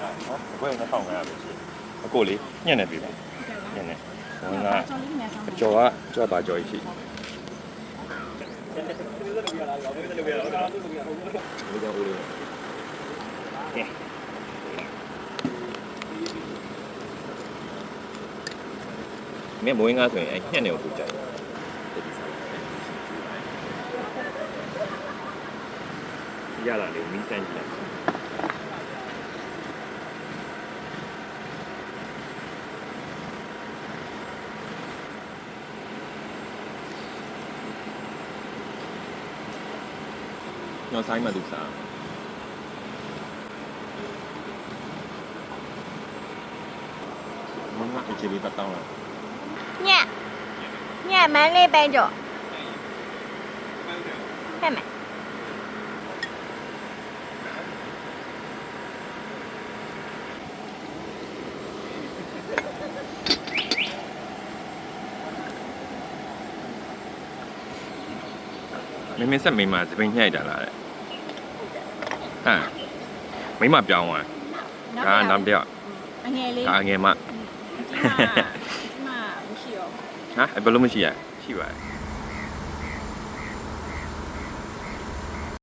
နော်အကွဲ2500ပဲရှိအကိုလေးညံ့နေပြီပါညံ့နေဝင်ကကျော်လေးနဲ့ဆောင်းအကျော်ကကျော်ပါကျော်ရှိဒီကြောင့်ဦးလေးကဲမင်းမဝင်ကားဆိုရင်အဲ့ညံ့နေကိုပူကြိုက်တယ်ဒီစားရလာလေမီးစမ်းကြည့်လိုက် ညောဆိုင်မှသူစားမမအခြေလေးပတ်တောင်းလာညက်ညက်မန်းလေးပဲကြော်ဟဲ့မယ် မင်းမင်းဆက်မိန်းမသပင်းညှိုက်တာလားတဲ့ဟမ်မိန်းမပြောင်းသွားဒါကနောက်တစ်ယောက်အငယ်လေးဒါအငယ်မဒီမှာဒီမှာမရှိရောဟာဘယ်လိုမရှိရရှိပါတယ်